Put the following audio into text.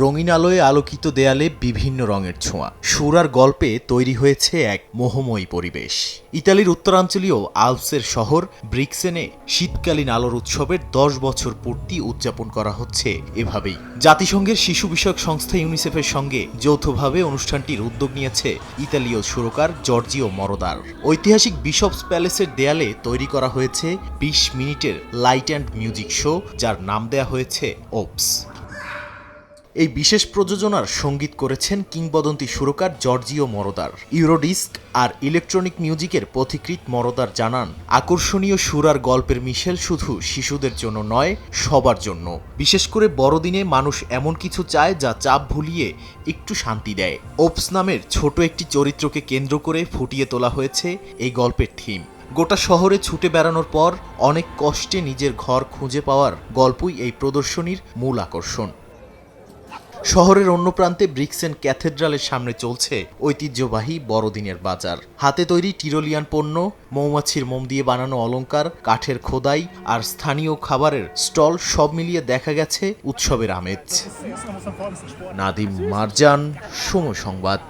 রঙিন আলোয় আলোকিত দেয়ালে বিভিন্ন রঙের ছোঁয়া। সুরার গল্পে তৈরি হয়েছে এক মোহময়ী পরিবেশ। ইতালির উত্তরাঞ্চলীয় আলপসের শহর ব্রিক্সেনে শীতকালীন আলোর উৎসবের দশ বছর পূর্তি উদযাপন করা হচ্ছে এভাবেই। জাতিসংঘের শিশু বিষয়ক সংস্থা ইউনিসেফের সঙ্গে যৌথভাবে অনুষ্ঠানটির উদ্যোগ নিয়েছে ইতালীয় সুরকার জর্জিও মরদার। ঐতিহাসিক বিশপস প্যালেসের দেয়ালে তৈরি করা হয়েছে বিশ মিনিটের লাইট অ্যান্ড মিউজিক শো, যার নাম দেয়া হয়েছে ওপস। এই বিশেষ প্রযোজনার সংগীত করেছেন কিংবদন্তি সুরকার জর্জিও মরদার। ইউরোডিস্ক আর ইলেকট্রনিক মিউজিকের পথিকৃৎ মরদার জানান, আকর্ষণীয় সুর আর গল্পের মিশেল শুধু শিশুদের জন্য নয়, সবার জন্য। বিশেষ করে বড়দিনে মানুষ এমন কিছু চায় যা চাপ ভুলিয়ে একটু শান্তি দেয়। ওপস নামের ছোট একটি চরিত্রকে কেন্দ্র করে ফুটিয়ে তোলা হয়েছে এই গল্পের থিম। গোটা শহরে ছুটে বেড়ানোর পর অনেক কষ্টে নিজের ঘর খুঁজে পাওয়ার গল্পই এই প্রদর্শনীর মূল আকর্ষণ। শহরের অন্য প্রান্তে ব্রিক্সেন ক্যাথেড্রালের সামনে চলছে ঐতিহ্যবাহী বড়দিনের বাজার। হাতে তৈরি টিরোলিয়ান পণ্য, মৌমাছির মোম দিয়ে বানানো অলঙ্কার কাঠের খোদাই আর স্থানীয় খাবারের স্টল সব মিলিয়ে দেখা গেছে উৎসবের আমেজ। নাদিম মারজান, সময় সংবাদ।